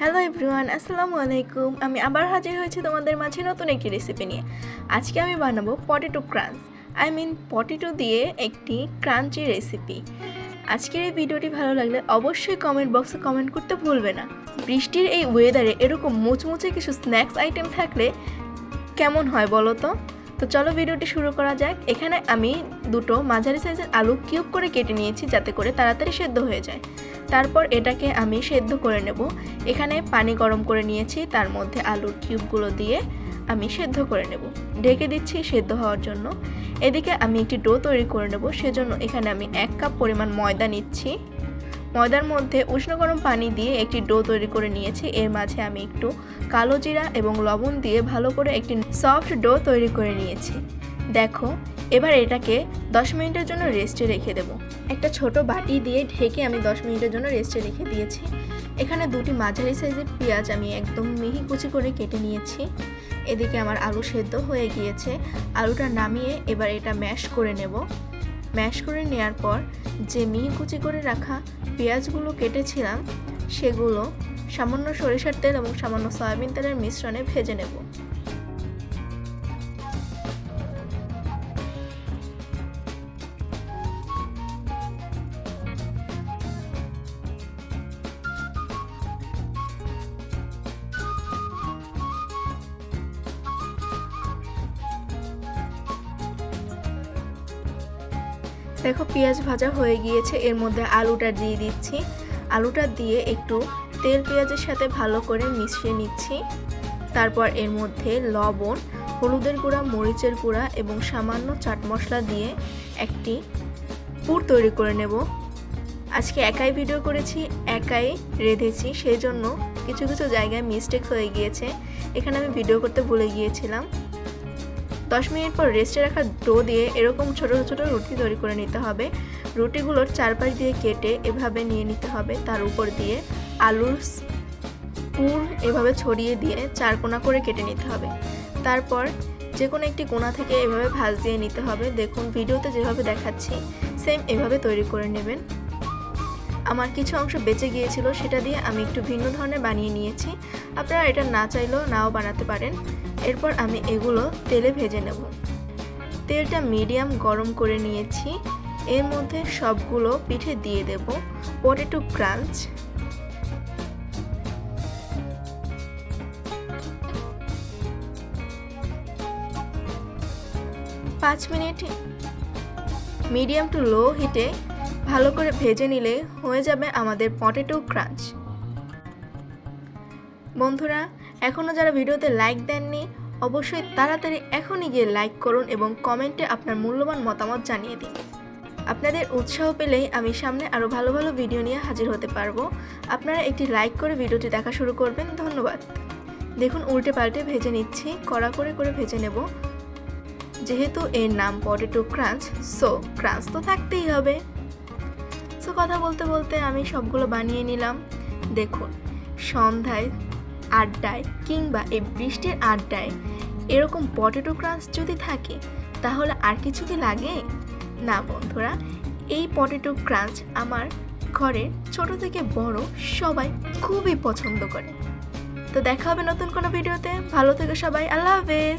Hello everyone আসসালামু আলাইকুম আমি আবার হাজির হয়েছি তোমাদের মাঝে নতুন একটি রেসিপি নিয়ে। আজকে আমি বানাবো potato crunch I mean potato দিয়ে একটি ক্রাঞ্চি রেসিপি আজকের এই ভিডিওটি ভালো লাগলে অবশ্যই কমেন্ট বক্সে কমেন্ট করতে ভুলবে না। বৃষ্টির এই ওয়েদারে এরকম মুচমুচে কিছু স্ন্যাক্স আইটেম থাকলে কেমন হয় বলো তো? তো চলো ভিডিওটি শুরু করা যাক। এখানে আমি দুটো মাঝারি সাইজের আলু কিউব করে কেটে নিয়েছি যাতে করে তাড়াতাড়ি সেদ্ধ হয়ে যায়। তারপর এটাকে আমি সেদ্ধ করে নেব। এখানে পানি গরম করে নিয়েছি, তার মধ্যে আলুর কিউবগুলো দিয়ে আমি সেদ্ধ করে নেব। ঢেকে দিচ্ছি সেদ্ধ হওয়ার জন্য। এদিকে আমি একটি ডো তৈরি করে নেব, সেজন্য এখানে আমি এক কাপ পরিমাণ ময়দা নিচ্ছি। ময়দার মধ্যে উষ্ণ গরম পানি দিয়ে একটি ডো তৈরি করে নিয়েছি। এর মাঝে আমি একটু কালো জিরা এবং লবণ দিয়ে ভালো করে একটি সফট ডো তৈরি করে নিয়েছি। দেখো, এবার এটাকে 10 মিনিটের জন্য রেস্টে রেখে দেব। একটা ছোট বাটি দিয়ে ঢেকে আমি 10 মিনিটের জন্য রেস্টে রেখে দিয়েছি। এখানে দুটি মাঝারি সাইজের পেঁয়াজ আমি একদম মিহি কুচি করে কেটে নিয়েছি। এদিকে আমার আলু সেদ্ধ হয়ে গিয়েছে। আলুটা নামিয়ে এবার এটা ম্যাশ করে নেব। ম্যাশ করে নেওয়ার পর যে মিহি কুচি করে রাখা পেঁয়াজগুলো কেটেছিলাম, সেগুলো সামান্য সরিষার তেল এবং সামান্য সয়াবিন তেলের মিশ্রণে ভেজে নেব। দেখো, পেঁয়াজ ভাজা হয়ে গিয়েছে। এর মধ্যে আলুটা দিয়ে দিচ্ছি। আলুটা দিয়ে একটু তেল পেঁয়াজের সাথে ভালো করে মিশিয়ে নিচ্ছি। তারপর এর মধ্যে লবণ, হলুদের গুঁড়া, মরিচের গুঁড়া এবং সামান্য চাট মশলা দিয়ে একটি পুর তৈরি করে নেব। আজকে একাই ভিডিও করেছি, একাই রেঁধেছি, সেই জন্য কিছু কিছু জায়গায় মিস্টেক হয়ে গিয়েছে। এখানে আমি ভিডিও করতে ভুলে গিয়েছিলাম। দশ মিনিট পর রেস্টে রাখা ডো দিয়ে এরকম ছোট ছোট রুটি তৈরি করে নিতে হবে। রুটিগুলোর চারপাশ দিয়ে কেটে এভাবে নিয়ে নিতে হবে। তার উপর দিয়ে আলুর পুর এভাবে ছড়িয়ে দিয়ে চার কোনা করে কেটে নিতে হবে। তারপর যে কোনো একটি কোনা থেকে এভাবে ভাঁজ দিয়ে নিতে হবে। দেখুন, ভিডিওতে যেভাবে দেখাচ্ছি, সেম এভাবে তৈরি করে নেবেন। আমার কিছু অংশ বেঁচে গিয়েছিল, সেটা দিয়ে আমি একটু ভিন্ন ধরনের বানিয়ে নিয়েছি। আপনারা এটা না চাইলেও নাও বানাতে পারেন। এরপর আমি এগুলো তেলে ভেজে নেব। তেলটা মিডিয়াম গরম করে নিয়েছি। এর মধ্যে সবগুলো পিঠে দিয়ে দেব। Potato crunch. পাঁচ মিনিট মিডিয়াম টু লো হিটে ভালো করে ভেজে নিলে হয়ে যাবে আমাদের পটেটো ক্রাঞ্চ। বন্ধুরা এখনও যারা ভিডিওতে লাইক দেননি, অবশ্যই তাড়াতাড়ি এখনই গিয়ে লাইক করুন এবং কমেন্টে আপনার মূল্যবান মতামত জানিয়ে দিন। আপনাদের উৎসাহ পেলেই আমি সামনে আরও ভালো ভালো ভিডিও নিয়ে হাজির হতে পারব। আপনারা একটি লাইক করে ভিডিওটি দেখা শুরু করবেন। ধন্যবাদ। দেখুন, উল্টে পাল্টে ভেজে নিচ্ছি। কড়া করে করে ভেজে নেব। যেহেতু এর নাম পটেটো ক্রাঞ্চ সো ক্রাঞ্চ তো থাকতেই হবে। কথা বলতে বলতে আমি সবগুলো বানিয়ে নিলাম। দেখুন, সন্ধ্যায় আড্ডায় কিংবা এই বৃষ্টির আড্ডায় এরকম পটেটো ক্রাঞ্চ যদি থাকে, তাহলে আর কিছু কি লাগে? না বন্ধুরা, এই পটেটো ক্রাঞ্চ আমার ঘরের ছোট থেকে বড় সবাই খুবই পছন্দ করে। তো দেখা হবে নতুন কোনো ভিডিওতে। ভালো থেকে সবাই, আল্লাহ হাফেজ।